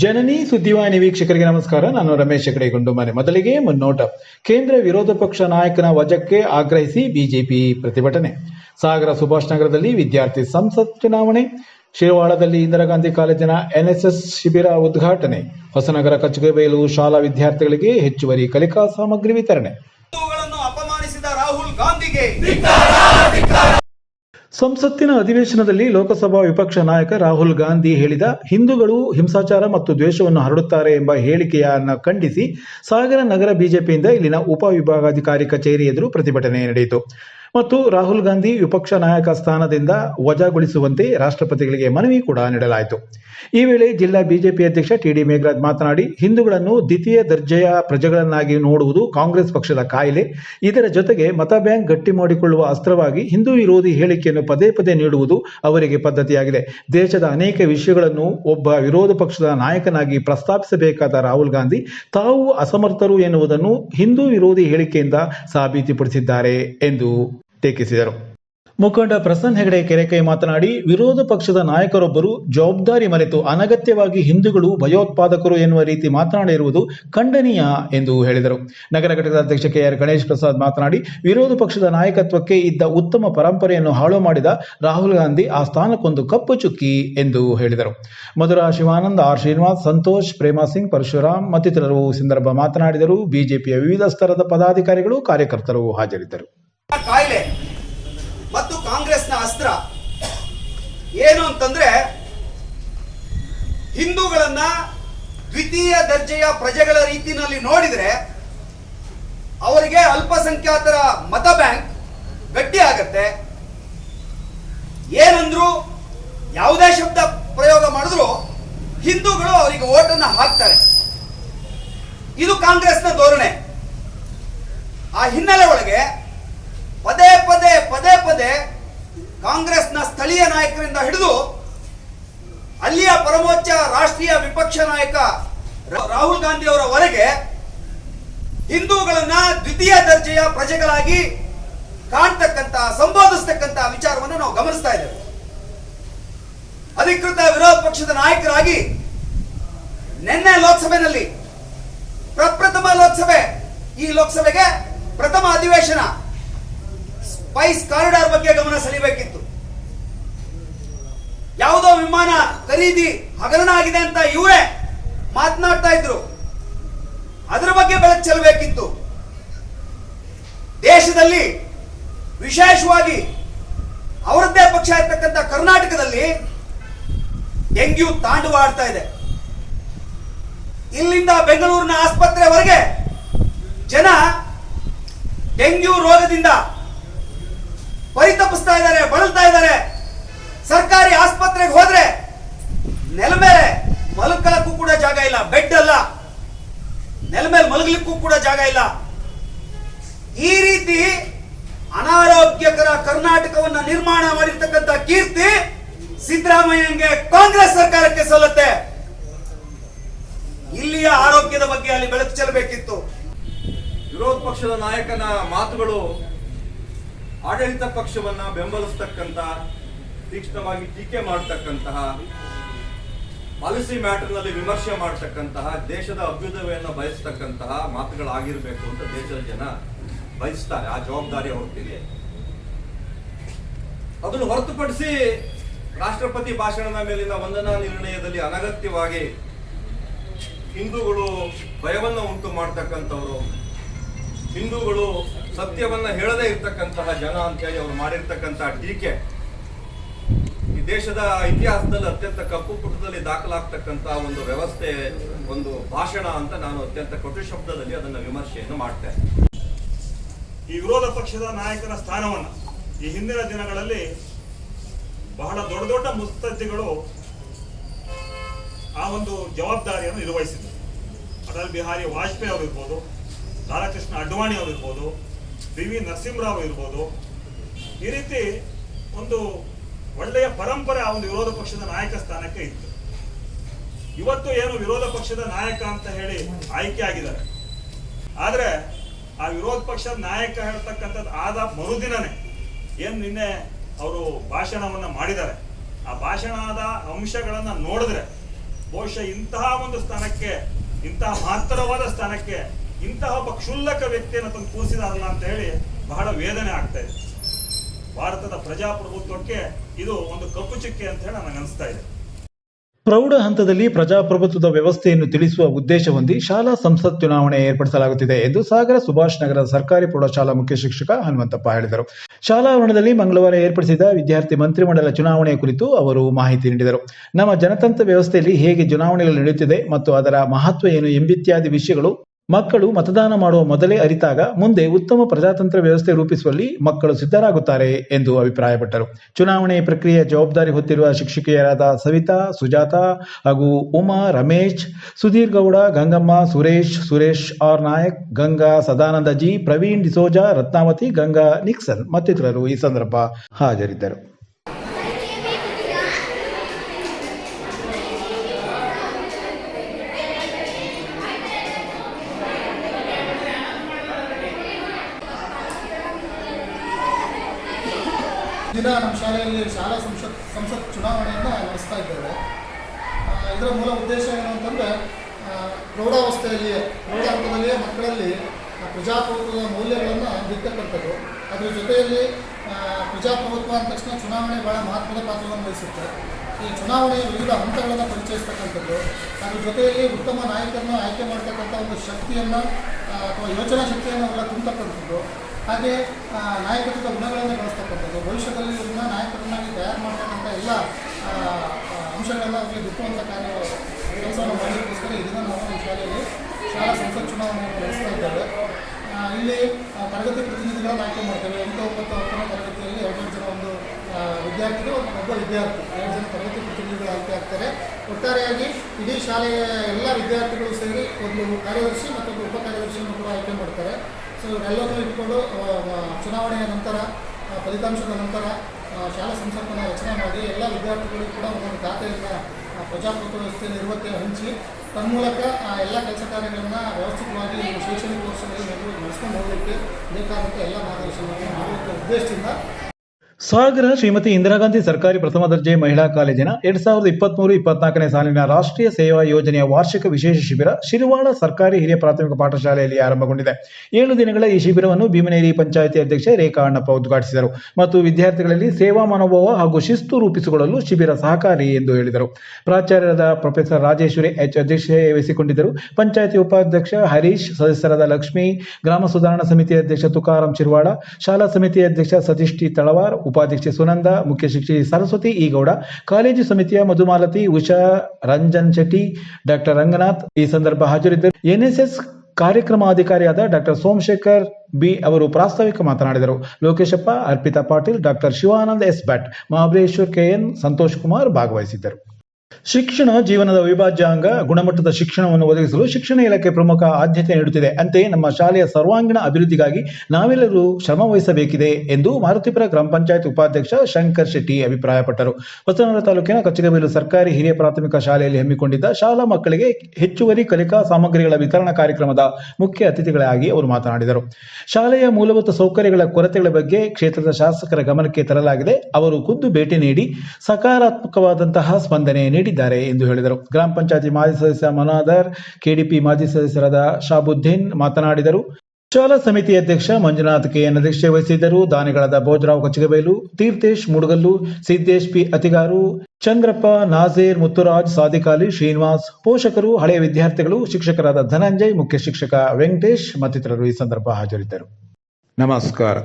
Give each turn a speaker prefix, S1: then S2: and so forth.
S1: ಜನನಿ ಸುದ್ದಿವಾಹಿನಿ ವೀಕ್ಷಕರಿಗೆ ನಮಸ್ಕಾರ. ನಾನು ರಮೇಶ್ ಹೆಗಡೆ ಗುಂಡುಮನೆ ಮೊದಲಿಗೆ ಮುನ್ನೋಟ. ಕೇಂದ್ರ ವಿರೋಧ ಪಕ್ಷ ನಾಯಕನ ವಜಕ್ಕೆ ಆಗ್ರಹಿಸಿ ಬಿಜೆಪಿ ಪ್ರತಿಭಟನೆ. ಸಾಗರ ಸುಭಾಷ್ ನಗರದಲ್ಲಿ ವಿದ್ಯಾರ್ಥಿ ಸಂಸತ್ ಚುನಾವಣೆ. ಶಿರವಾಳದಲ್ಲಿ ಇಂದಿರಾ ಗಾಂಧಿ ಕಾಲೇಜಿನ ಎನ್ಎಸ್ಎಸ್ ಶಿಬಿರ ಉದ್ಘಾಟನೆ. ಹೊಸನಗರ ಕಚ್ಚುಗೆಬೈಲು ಶಾಲಾ ವಿದ್ಯಾರ್ಥಿಗಳಿಗೆ ಹೆಚ್ಚುವರಿ ಕಲಿಕಾ ಸಾಮಗ್ರಿ ವಿತರಣೆ.
S2: ಅಪಮಾನಿಸಿದ ರಾಹುಲ್ ಗಾಂಧಿಗೆ.
S1: ಸಂಸತ್ತಿನ ಅಧಿವೇಶನದಲ್ಲಿ ಲೋಕಸಭಾ ವಿಪಕ್ಷ ನಾಯಕ ರಾಹುಲ್ ಗಾಂಧಿ ಹೇಳಿದ, ಹಿಂದೂಗಳು ಹಿಂಸಾಚಾರ ಮತ್ತು ದ್ವೇಷವನ್ನು ಹರಡುತ್ತಾರೆ ಎಂಬ ಹೇಳಿಕೆಯನ್ನು ಖಂಡಿಸಿ, ಸಾಗರ ನಗರ ಬಿಜೆಪಿಯಿಂದ ಇಲ್ಲಿನ ಉಪವಿಭಾಗಾಧಿಕಾರಿ ಕಚೇರಿ ಎದುರು ಪ್ರತಿಭಟನೆ ನಡೆಯಿತು. ಮತ್ತು ರಾಹುಲ್ ಗಾಂಧಿ ವಿಪಕ್ಷ ನಾಯಕ ಸ್ಥಾನದಿಂದ ವಜಾಗೊಳಿಸುವಂತೆ ರಾಷ್ಟ್ರಪತಿಗಳಿಗೆ ಮನವಿ ಕೂಡ ನೀಡಲಾಯಿತು. ಈ ವೇಳೆ ಜಿಲ್ಲಾ ಬಿಜೆಪಿ ಅಧ್ಯಕ್ಷ ಟಿಡಿ ಮೇಘರಾಜ್ ಮಾತನಾಡಿ, ಹಿಂದೂಗಳನ್ನು ದ್ವಿತೀಯ ದರ್ಜೆಯ ಪ್ರಜೆಗಳನ್ನಾಗಿ ನೋಡುವುದು ಕಾಂಗ್ರೆಸ್ ಪಕ್ಷದ ಕಾಯಿಲೆ. ಇದರ ಜೊತೆಗೆ ಮತ ಬ್ಯಾಂಕ್ ಗಟ್ಟಿ ಮಾಡಿಕೊಳ್ಳುವ ಅಸ್ತ್ರವಾಗಿ ಹಿಂದೂ ವಿರೋಧಿ ಹೇಳಿಕೆಯನ್ನು ಪದೇ ಪದೇ ನೀಡುವುದು ಅವರಿಗೆ ಪದ್ಧತಿಯಾಗಿದೆ. ದೇಶದ ಅನೇಕ ವಿಷಯಗಳನ್ನು ಒಬ್ಬ ವಿರೋಧ ಪಕ್ಷದ ನಾಯಕನಾಗಿ ಪ್ರಸ್ತಾಪಿಸಬೇಕಾದ ರಾಹುಲ್ ಗಾಂಧಿ ತಾವು ಅಸಮರ್ಥರು ಎನ್ನುವುದನ್ನು ಹಿಂದೂ ವಿರೋಧಿ ಹೇಳಿಕೆಯಿಂದ ಸಾಬೀತುಪಡಿಸಿದ್ದಾರೆ ಎಂದು ಟೀಕಿಸಿದರು. ಮುಖಂಡ ಪ್ರಸನ್ನ ಹೆಗಡೆ ಕೆರೆಕೈ ಮಾತನಾಡಿ, ವಿರೋಧ ಪಕ್ಷದ ನಾಯಕರೊಬ್ಬರು ಜವಾಬ್ದಾರಿ ಮರೆತು ಅನಗತ್ಯವಾಗಿ ಹಿಂದೂಗಳು ಭಯೋತ್ಪಾದಕರು ಎನ್ನುವ ರೀತಿ ಮಾತನಾಡಿರುವುದು ಖಂಡನೀಯ ಎಂದು ಹೇಳಿದರು. ನಗರ ಘಟಕದ ಅಧ್ಯಕ್ಷ ಕೆಆರ್ ಗಣೇಶ್ ಪ್ರಸಾದ್ ಮಾತನಾಡಿ, ವಿರೋಧ ಪಕ್ಷದ ನಾಯಕತ್ವಕ್ಕೆ ಇದ್ದ ಉತ್ತಮ ಪರಂಪರೆಯನ್ನು ಹಾಳು ಮಾಡಿದ ರಾಹುಲ್ ಗಾಂಧಿ ಆ ಸ್ಥಾನಕ್ಕೊಂದು ಕಪ್ಪು ಚುಕ್ಕಿ ಎಂದು ಹೇಳಿದರು. ಮಧುರಾ, ಶಿವಾನಂದ, ಆರ್. ಶ್ರೀನಿವಾಸ್, ಸಂತೋಷ್, ಪ್ರೇಮಾ ಸಿಂಗ್, ಪರಶುರಾಮ್ ಮತ್ತಿತರರು ಸಂದರ್ಭ ಮಾತನಾಡಿದರು. ಬಿಜೆಪಿಯ ವಿವಿಧ ಸ್ತರದ ಪದಾಧಿಕಾರಿಗಳು, ಕಾರ್ಯಕರ್ತರು ಹಾಜರಿದ್ದರು.
S2: ಕಾಯಿಲೆ ಮತ್ತು ಕಾಂಗ್ರೆಸ್ನ ಅಸ್ತ್ರ ಏನು ಅಂತಂದ್ರೆ ಹಿಂದೂಗಳನ್ನ ದ್ವಿತೀಯ ದರ್ಜೆಯ ಪ್ರಜೆಗಳ ರೀತಿಯಲ್ಲಿ ನೋಡಿದ್ರೆ ಅವರಿಗೆ ಅಲ್ಪಸಂಖ್ಯಾತರ ಮತ ಬ್ಯಾಂಕ್ ಗಟ್ಟಿ ಆಗತ್ತೆ. ಏನಂದ್ರು ಯಾವುದೇ ಶಬ್ದ ಪ್ರಯೋಗ ಮಾಡಿದ್ರು ಹಿಂದೂಗಳು ಅವರಿಗೆ ಓಟನ್ನ ಹಾಕ್ತಾರೆ. ಇದು ಕಾಂಗ್ರೆಸ್ನ ಧೋರಣೆ. ಆ ಹಿನ್ನೆಲೆ ಒಳಗೆ ಪದೇ ಪದೇ ಪದೇ ಪದೇ ಕಾಂಗ್ರೆಸ್ನ ಸ್ಥಳೀಯ ನಾಯಕರಿಂದ ಹಿಡಿದು ಅಲ್ಲಿಯ ಪರಮೋಚ್ಚ ರಾಷ್ಟ್ರೀಯ ವಿಪಕ್ಷ ನಾಯಕ ರಾಹುಲ್ ಗಾಂಧಿ ಅವರವರೆಗೆ ಹಿಂದೂಗಳನ್ನ ದ್ವಿತೀಯ ದರ್ಜೆಯ ಪ್ರಜೆಗಳಾಗಿ ಕಾಣ್ತಕ್ಕಂತ ಸಂಬೋಧಿಸ್ತಕ್ಕಂತ ವಿಚಾರವನ್ನು ನಾವು ಗಮನಿಸ್ತಾ ಇದ್ದೇವೆ. ಅಧಿಕೃತ ವಿರೋಧ ಪಕ್ಷದ ನಾಯಕರಾಗಿ ನಿನ್ನೆ ಲೋಕಸಭೆಯಲ್ಲಿ ಪ್ರಪ್ರಥಮ ಲೋಕಸಭೆ, ಈ ಲೋಕಸಭೆಗೆ ಪ್ರಥಮ ಅಧಿವೇಶನ ಸ್ಪೈಸ್ ಕಾರಿಡಾರ್ ಬಗ್ಗೆ ಗಮನ ಸೆಳೆಯಬೇಕಿತ್ತು. ಯಾವುದೋ ವಿಮಾನ ಖರೀದಿ ಹಗರಣ ಆಗಿದೆ ಅಂತ ಇವರೇ ಮಾತನಾಡ್ತಾ ಇದ್ರು. ಅದರ ಬಗ್ಗೆ ಬೆಳಕು ಚೆಲ್ಲಬೇಕಿತ್ತು. ದೇಶದಲ್ಲಿ ವಿಶೇಷವಾಗಿ ಅವರದ್ದೇ ಪಕ್ಷ ಇರ್ತಕ್ಕಂಥ ಕರ್ನಾಟಕದಲ್ಲಿ ಡೆಂಗ್ಯೂ ತಾಂಡವಾಡ್ತಾ ಇದೆ. ಇಲ್ಲಿಂದ ಬೆಂಗಳೂರಿನ ಆಸ್ಪತ್ರೆವರೆಗೆ ಜನ ಡೆಂಗ್ಯೂ ರೋಗದಿಂದ ಪರಿತಪಿಸ್ತಾ ಇದ್ದಾರೆ, ಬಳಲ್ತಾ ಇದ್ದಾರೆ. ಸರ್ಕಾರಿ ಆಸ್ಪತ್ರೆಗೆ ಹೋದ್ರೆ ನೆಲ ಮೇಲೆ ಮಲಗಲಕ್ಕೂ ಕೂಡ ಜಾಗ ಇಲ್ಲ, ಬೆಡ್ ಅಲ್ಲ. ನೆಲ ಮೇಲೆ ಮಲಗಲಿಕ್ಕೂ ಕೂಡ ಜಾಗ ಇಲ್ಲ. ಈ ರೀತಿ ಅನಾರೋಗ್ಯಕರ ಕರ್ನಾಟಕವನ್ನ ನಿರ್ಮಾಣ ಮಾಡಿರ್ತಕ್ಕಂಥ ಕೀರ್ತಿ ಸಿದ್ದರಾಮಯ್ಯಂಗೆ ಕಾಂಗ್ರೆಸ್ ಸರ್ಕಾರಕ್ಕೆ ಸಲ್ಲುತ್ತೆ. ಇಲ್ಲಿಯ ಆರೋಗ್ಯದ ಬಗ್ಗೆ ಅಲ್ಲಿ ಬೆಳಕು ಚೆಲ್ಲಬೇಕಿತ್ತು.
S3: ವಿರೋಧ ಪಕ್ಷದ ನಾಯಕನ ಮಾತುಗಳು ಆಡಳಿತ ಪಕ್ಷವನ್ನ ಬೆಂಬಲಿಸ್ತಕ್ಕಂತ ತೀಕ್ಷ್ಣವಾಗಿ ಟೀಕೆ ಮಾಡತಕ್ಕಂತಹ, ಪಾಲಿಸಿ ಮ್ಯಾಟರ್ನಲ್ಲಿ ವಿಮರ್ಶೆ ಮಾಡತಕ್ಕಂತಹ, ದೇಶದ ಅಭ್ಯುದಯವನ್ನು ಬಯಸ್ತಕ್ಕಂತಹ ಮಾತುಗಳಾಗಿರಬೇಕು ಅಂತ ದೇಶದ ಜನ ಬಯಸ್ತಾರೆ. ಆ ಜವಾಬ್ದಾರಿ ಅವ್ರಿಗೆ ಅದನ್ನು ಹೊರತುಪಡಿಸಿ ರಾಷ್ಟ್ರಪತಿ ಭಾಷಣದ ಮೇಲಿನ ವಂದನಾ ನಿರ್ಣಯದಲ್ಲಿ ಅನಗತ್ಯವಾಗಿ ಹಿಂದೂಗಳು ಭಯವನ್ನು ಉಂಟು ಮಾಡ್ತಕ್ಕಂಥವ್ರು. ಹಿಂದೂಗಳು ಸತ್ಯವನ್ನ ಹೇಳದೇ ಇರ್ತಕ್ಕಂತಹ ಜನ ಅಂತ ಹೇಳಿ ಅವ್ರು ಮಾಡಿರ್ತಕ್ಕಂತಹ ಟೀಕೆ ಈ ದೇಶದ ಇತಿಹಾಸದಲ್ಲಿ ಅತ್ಯಂತ ಕಪ್ಪು ಪುಟದಲ್ಲಿ ದಾಖಲಾಗ್ತಕ್ಕಂತಹ ಒಂದು ವ್ಯವಸ್ಥೆ, ಒಂದು ಭಾಷಣ ಅಂತ ನಾನು ಅತ್ಯಂತ ಕಟು ಶಬ್ದದಲ್ಲಿ ಅದನ್ನ ವಿಮರ್ಶೆಯನ್ನು ಮಾಡ್ತೇನೆ.
S4: ಈ ವಿರೋಧ ಪಕ್ಷದ ನಾಯಕರ ಸ್ಥಾನವನ್ನ ಈ ಹಿಂದಿನ ದಿನಗಳಲ್ಲಿ ಬಹಳ ದೊಡ್ಡ ದೊಡ್ಡ ಮುಸ್ತಜ್ಜಿಗಳು ಆ ಒಂದು ಜವಾಬ್ದಾರಿಯನ್ನು ನಿರ್ವಹಿಸಿದರು. ಅಟಲ್ ಬಿಹಾರಿ ವಾಜಪೇಯಿ ಅವರಿರ್ಬೋದು, ರಾಧಾಕೃಷ್ಣ ಅಡ್ವಾಣಿ ಅವರು ಬಿ ವಿ ನರಸಿಂಹರಾವ್ ಇರ್ಬೋದು, ಈ ರೀತಿ ಒಂದು ಒಳ್ಳೆಯ ಪರಂಪರೆ ಆ ಒಂದು ವಿರೋಧ ಪಕ್ಷದ ನಾಯಕ ಸ್ಥಾನಕ್ಕೆ ಇತ್ತು. ಇವತ್ತು ಏನು ವಿರೋಧ ಪಕ್ಷದ ನಾಯಕ ಅಂತ ಹೇಳಿ ಆಯ್ಕೆ ಆಗಿದ್ದಾರೆ. ಆದರೆ ಆ ವಿರೋಧ ಪಕ್ಷದ ನಾಯಕ ಹೇಳ್ತಕ್ಕಂಥದ್ದು ಆದ ಮರುದಿನನೇ ಏನ್ ನಿನ್ನೆ ಅವರು ಭಾಷಣವನ್ನ ಮಾಡಿದ್ದಾರೆ. ಆ ಭಾಷಣದ ಅಂಶಗಳನ್ನ ನೋಡಿದ್ರೆ ಬಹುಶಃ ಇಂತಹ ಒಂದು ಸ್ಥಾನಕ್ಕೆ, ಇಂತಹ ಮಹತ್ತರವಾದ ಸ್ಥಾನಕ್ಕೆ ಇಂತಹ ಒಬ್ಬ ಕ್ಷುಲ್ಲಕ ವ್ಯಕ್ತಿಯನ್ನು ತಂದು ಕೂರಿಸಿದಾರಲ್ಲ ಅಂತ ಹೇಳಿ ಬಹಳ ವೇದನೆ ಆಗ್ತಾ ಇದೆ. ಭಾರತದ ಪ್ರಜಾಪ್ರಭುತ್ವಕ್ಕೆ ಇದು ಒಂದು ಕಪ್ಪು ಚುಕ್ಕೆ ಅಂತ ಹೇಳಿ ನನಗೆ ಅನಿಸ್ತಾ ಇದೆ.
S1: ಪ್ರೌಢ ಹಂತದಲ್ಲಿ ಪ್ರಜಾಪ್ರಭುತ್ವದ ವ್ಯವಸ್ಥೆಯನ್ನು ತಿಳಿಸುವ ಉದ್ದೇಶ ಹೊಂದಿ ಶಾಲಾ ಸಂಸತ್ ಚುನಾವಣೆ ಏರ್ಪಡಿಸಲಾಗುತ್ತಿದೆ ಎಂದು ಸಾಗರ ಸುಭಾಷ್ ನಗರದ ಸರ್ಕಾರಿ ಪ್ರೌಢಶಾಲಾ ಮುಖ್ಯ ಶಿಕ್ಷಕ ಹನುಮಂತಪ್ಪ ಹೇಳಿದರು. ಶಾಲಾ ಆವರಣದಲ್ಲಿ ಮಂಗಳವಾರ ಏರ್ಪಡಿಸಿದ ವಿದ್ಯಾರ್ಥಿ ಮಂತ್ರಿಮಂಡಲ ಚುನಾವಣೆ ಕುರಿತು ಅವರು ಮಾಹಿತಿ ನೀಡಿದರು. ನಮ್ಮ ಜನತಂತ್ರ ವ್ಯವಸ್ಥೆಯಲ್ಲಿ ಹೇಗೆ ಚುನಾವಣೆಗಳು ನಡೆಯುತ್ತಿದೆ ಮತ್ತು ಅದರ ಮಹತ್ವ ಏನು ಎಂಬಿತ್ಯಾದಿ ವಿಷಯಗಳು ಮಕ್ಕಳು ಮತದಾನ ಮಾಡುವ ಮೊದಲೇ ಅರಿತಾಗ ಮುಂದೆ ಉತ್ತಮ ಪ್ರಜಾತಂತ್ರ ವ್ಯವಸ್ಥೆ ರೂಪಿಸುವಲ್ಲಿ ಮಕ್ಕಳು ಸಿದ್ಧರಾಗುತ್ತಾರೆ ಎಂದು ಅಭಿಪ್ರಾಯಪಟ್ಟರು. ಚುನಾವಣೆ ಪ್ರಕ್ರಿಯೆಯ ಜವಾಬ್ದಾರಿ ಹೊತ್ತಿರುವ ಶಿಕ್ಷಕಿಯರಾದ ಸವಿತಾ, ಸುಜಾತ ಹಾಗೂ Uma, Ramesh, Sudhir Gowda, Gangamma, Suresh Suresh R Nayak, Ganga Sadananda G, Praveen D'Souza, Ratnavati, Ganga Nixon ಮತ್ತಿತರರು ಈ ಸಂದರ್ಭ ಹಾಜರಿದ್ದರು.
S5: ನಮ್ಮ ಶಾಲೆಯಲ್ಲಿ ಶಾಲಾ ಸಂಸತ್ ಸಂಸತ್ ಚುನಾವಣೆಯನ್ನು ನಡೆಸ್ತಾ ಇದ್ದೇವೆ. ಇದರ ಮೂಲ ಉದ್ದೇಶ ಏನು ಅಂತಂದರೆ ಪ್ರೌಢಾವಸ್ಥೆಯಲ್ಲಿ ಪ್ರೌಢ ಮಕ್ಕಳಲ್ಲಿ ಪ್ರಜಾಪ್ರಭುತ್ವದ ಮೌಲ್ಯಗಳನ್ನು ಬಿತ್ತಕ್ಕಂಥದ್ದು ಅದರ ಜೊತೆಯಲ್ಲಿ ಪ್ರಜಾಪ್ರಭುತ್ವ ಅಂದ ತಕ್ಷಣ ಚುನಾವಣೆ ಭಾಳ ಮಹತ್ವದ ಪಾತ್ರವನ್ನು ವಹಿಸುತ್ತೆ. ಈ ಚುನಾವಣೆಯ ವಿವಿಧ ಹಂತಗಳನ್ನು ಪರಿಚಯಿಸ್ತಕ್ಕಂಥದ್ದು ಅದ್ರ ಜೊತೆಯಲ್ಲಿ ಉತ್ತಮ ನಾಯಕರನ್ನು ಆಯ್ಕೆ ಮಾಡ್ತಕ್ಕಂಥ ಒಂದು ಶಕ್ತಿಯನ್ನು ಅಥವಾ ಯೋಚನಾ ಶಕ್ತಿಯನ್ನು ಅವೆಲ್ಲ ತುಂಬತಕ್ಕಂಥದ್ದು. ಹಾಗೆ ನಾಯಕತ್ವದ ಗುಣಗಳನ್ನು ಬೆಳೆಸ್ತಕ್ಕಂಥದ್ದು. ಭವಿಷ್ಯದಲ್ಲಿ ಇವ್ರನ್ನ ನಾಯಕರನ್ನಾಗಿ ತಯಾರು ಮಾಡ್ತಕ್ಕಂಥ ಎಲ್ಲ ಅಂಶಗಳನ್ನು ಅವರಿಗೆ ಬಿಟ್ಟುವಂಥ ಕಾರ್ಯ ಕೆಲಸವನ್ನು ಮಾಡಲಿಕ್ಕೋಸ್ಕರ ಇದನ್ನು ನಾವು ನಮ್ಮ ಶಾಲೆಯಲ್ಲಿ ಶಾಲಾ ಸಂಸತ್ ಚುನಾವಣೆಯನ್ನು ನಡೆಸ್ತಾ ಇದ್ದೇವೆ. ಇಲ್ಲಿ ತರಗತಿ ಪ್ರತಿನಿಧಿಗಳನ್ನು ಆಯ್ಕೆ ಮಾಡ್ತೇವೆ. ಎಂಟು, ಒಂಬತ್ತು, ಹತ್ತನೇ ತರಗತಿಯಲ್ಲಿ ಎರಡು ಜನ ಒಂದು ವಿದ್ಯಾರ್ಥಿಗಳು ಮತ್ತು ಒಬ್ಬ ವಿದ್ಯಾರ್ಥಿ, ಎರಡು ಜನ ತರಗತಿ ಪ್ರತಿನಿಧಿಗಳು ಆಯ್ಕೆ ಆಗ್ತಾರೆ ಒಟ್ಟಾರೆಯಾಗಿ ಇಡೀ ಶಾಲೆಯ ಎಲ್ಲ ವಿದ್ಯಾರ್ಥಿಗಳು ಸೇರಿ ಒಂದು ಕಾರ್ಯದರ್ಶಿ ಮತ್ತೊಂದು ಉಪ ಕಾರ್ಯದರ್ಶಿಯನ್ನು ಕೂಡ ಆಯ್ಕೆ ಮಾಡ್ತಾರೆ. ಸೊ ಇವರೆಲ್ಲರನ್ನೂ ಇಟ್ಕೊಂಡು ಚುನಾವಣೆಯ ನಂತರ ಫಲಿತಾಂಶದ ನಂತರ ಶಾಲಾ ಸಂಸತ್ತನ್ನು ರಚನೆ ಮಾಡಿ ಎಲ್ಲ ವಿದ್ಯಾರ್ಥಿಗಳಿಗೆ ಕೂಡ ಒಂದೊಂದು ಖಾತೆಯನ್ನು ಪ್ರಜಾಪ್ರಭುತ್ವ ವ್ಯವಸ್ಥೆಯಲ್ಲಿ ಇರುವತ್ತೆ ಹಂಚಿ, ತನ್ಮೂಲಕ, ಆ, ಎಲ್ಲ ಕೆಲಸ ಕಾರ್ಯಗಳನ್ನು ವ್ಯವಸ್ಥಿತವಾಗಿ ಶೈಕ್ಷಣಿಕ ವರ್ಷದಲ್ಲಿ ನಡೆಸ್ಕೊಂಡು ಹೋಗಲಿಕ್ಕೆ ಬೇಕಾದಂಥ ಎಲ್ಲ ಮಾರ್ಗದರ್ಶನವನ್ನು ಮಾಡುವಂಥ ಉದ್ದೇಶದಿಂದ
S1: ಸಾಗರ, ಶ್ರೀಮತಿ ಇಂದಿರಾ ಗಾಂಧಿ ಸರ್ಕಾರಿ ಪ್ರಥಮ ದರ್ಜೆ ಮಹಿಳಾ ಕಾಲೇಜಿನ ಎರಡ್ ಸಾವಿರದ ಇಪ್ಪತ್ಮೂರು ಇಪ್ಪತ್ನಾಲ್ಕನೇ ಸಾಲಿನ ರಾಷ್ಟ್ರೀಯ ಸೇವಾ ಯೋಜನೆಯ ವಾರ್ಷಿಕ ವಿಶೇಷ ಶಿಬಿರ ಶಿರುವಾಳ ಸರ್ಕಾರಿ ಹಿರಿಯ ಪ್ರಾಥಮಿಕ ಪಾಠಶಾಲೆಯಲ್ಲಿ ಆರಂಭಗೊಂಡಿದೆ. ಏಳು ದಿನಗಳ ಈ ಶಿಬಿರವನ್ನು ಭೀಮನೇರಿ ಪಂಚಾಯಿತಿ ಅಧ್ಯಕ್ಷೆ ರೇಖಾ ಅಣ್ಣಪ್ಪ ಉದ್ಘಾಟಿಸಿದರು ಮತ್ತು ವಿದ್ಯಾರ್ಥಿಗಳಲ್ಲಿ ಸೇವಾ ಮನೋಭಾವ ಹಾಗೂ ಶಿಸ್ತು ರೂಪಿಸಿಕೊಳ್ಳಲು ಶಿಬಿರ ಸಹಕಾರಿ ಎಂದು ಹೇಳಿದರು. ಪ್ರಾಚಾರ್ಯರಾದ ಪ್ರೊಫೆಸರ್ ರಾಜೇಶ್ವರಿ ಎಚ್ ಅಧ್ಯಕ್ಷತೆ ವಹಿಸಿಕೊಂಡಿದ್ದರು. ಪಂಚಾಯಿತಿ ಉಪಾಧ್ಯಕ್ಷ ಹರೀಶ್, ಸದಸ್ಯರಾದ ಲಕ್ಷ್ಮಿ, ಗ್ರಾಮ ಸುಧಾರಣಾ ಸಮಿತಿ ಅಧ್ಯಕ್ಷ ತುಕಾರಾಂ ಶಿರ್ವಾಳ, ಶಾಲಾ ಸಮಿತಿ ಅಧ್ಯಕ್ಷ ಸತೀಶ್ ಟಿ ತಳವಾರ್ ಉಪಾಧ್ಯಕ್ಷೆ ಸುನಂದ ಮುಖ್ಯ ಶಿಕ್ಷಕಿ ಸರಸ್ವತಿ ಈಗೌಡ, ಕಾಲೇಜು ಸಮಿತಿಯ ಮಧುಮಾಲತಿ ಉಷಾ ರಂಜನ್ ಶೆಟ್ಟಿ, ಡಾಕ್ಟರ್ ರಂಗನಾಥ್ ಈ ಸಂದರ್ಭ ಹಾಜರಿದ್ದರು. ಎನ್ಎಸ್ಎಸ್ ಕಾರ್ಯಕ್ರಮಾಧಿಕಾರಿಯಾದ ಡಾಕ್ಟರ್ ಸೋಮಶೇಖರ್ ಬಿ ಅವರು ಪ್ರಾಸ್ತಾವಿಕ ಮಾತನಾಡಿದರು. Lokeshappa, Arpita Patil, doctor Shivanand S Bhat, Mahabaleshwar KN Santosh Kumar ಭಾಗವಹಿಸಿದ್ದರು. ಶಿಕ್ಷಣ ಜೀವನದ ಅವಿಭಾಜ್ಯ ಅಂಗ ಗುಣಮಟ್ಟದ ಶಿಕ್ಷಣವನ್ನು ಒದಗಿಸಲು ಶಿಕ್ಷಣ ಇಲಾಖೆ ಪ್ರಮುಖ ಆದ್ಯತೆ ನೀಡುತ್ತಿದೆ. ಅಂತೆಯೇ ನಮ್ಮ ಶಾಲೆಯ ಸರ್ವಾಂಗೀಣ ಅಭಿವೃದ್ಧಿಗಾಗಿ ನಾವೆಲ್ಲರೂ ಶ್ರಮ ವಹಿಸಬೇಕಿದೆ ಎಂದು ಮಾರುತಿಪುರ ಗ್ರಾಮ ಪಂಚಾಯತ್ ಉಪಾಧ್ಯಕ್ಷ ಶಂಕರ್ ಶೆಟ್ಟಿ ಅಭಿಪ್ರಾಯಪಟ್ಟರು. ಹೊಸನಗರ ತಾಲೂಕಿನ ಕಚ್ಚಗಬೇಲು ಸರ್ಕಾರಿ ಹಿರಿಯ ಪ್ರಾಥಮಿಕ ಶಾಲೆಯಲ್ಲಿ ಹಮ್ಮಿಕೊಂಡಿದ್ದ ಶಾಲಾ ಮಕ್ಕಳಿಗೆ ಹೆಚ್ಚುವರಿ ಕಲಿಕಾ ಸಾಮಗ್ರಿಗಳ ವಿತರಣಾ ಕಾರ್ಯಕ್ರಮದ ಮುಖ್ಯ ಅತಿಥಿಗಳಾಗಿ ಅವರು ಮಾತನಾಡಿದರು. ಶಾಲೆಯ ಮೂಲಭೂತ ಸೌಕರ್ಯಗಳ ಕೊರತೆಗಳ ಬಗ್ಗೆ ಕ್ಷೇತ್ರದ ಶಾಸಕರ ಗಮನಕ್ಕೆ ತರಲಾಗಿದೆ. ಅವರು ಖುದ್ದು ಭೇಟಿ ನೀಡಿ ಸಕಾರಾತ್ಮಕವಾದಂತಹ ಸ್ಪಂದನೆ ನೀಡಿದ್ದಾರೆ ಎಂದು ಹೇಳಿದರು. ಗ್ರಾಮ ಪಂಚಾಯತಿ ಮಾಜಿ ಸದಸ್ಯ ಮನಾದರ್, ಕೆಡಿಪಿ ಮಾಜಿ ಸದಸ್ಯರಾದ ಶಾಬುದ್ದೀನ್ ಮಾತನಾಡಿದರು. ಶಾಲಾ ಸಮಿತಿ ಅಧ್ಯಕ್ಷ ಮಂಜುನಾಥ್ ಕೆಎನ್ ಅಧ್ಯಕ್ಷತೆ ವಹಿಸಿದ್ದರು. ದಾನಿಗಳಾದ ಭೋಜರಾವ್ ಕಚ್ಚಗಬೈಲು ತೀರ್ಥೇಶ್ ಮುಡುಗಲ್ಲು, ಸಿದ್ದೇಶ್ ಪಿ ಅತಿಗಾರು, ಚಂದ್ರಪ್ಪ ನಾಜೇರ್ ಮುತ್ತುರಾಜ್ ಸಾದಿಕಾಲಿ ಶ್ರೀನಿವಾಸ್, ಪೋಷಕರು, ಹಳೆಯ ವಿದ್ಯಾರ್ಥಿಗಳು, ಶಿಕ್ಷಕರಾದ ಧನಂಜಯ್, ಮುಖ್ಯ ಶಿಕ್ಷಕ ವೆಂಕಟೇಶ್ ಮತ್ತಿತರರು ಈ ಸಂದರ್ಭ ಹಾಜರಿದ್ದರು. ನಮಸ್ಕಾರ.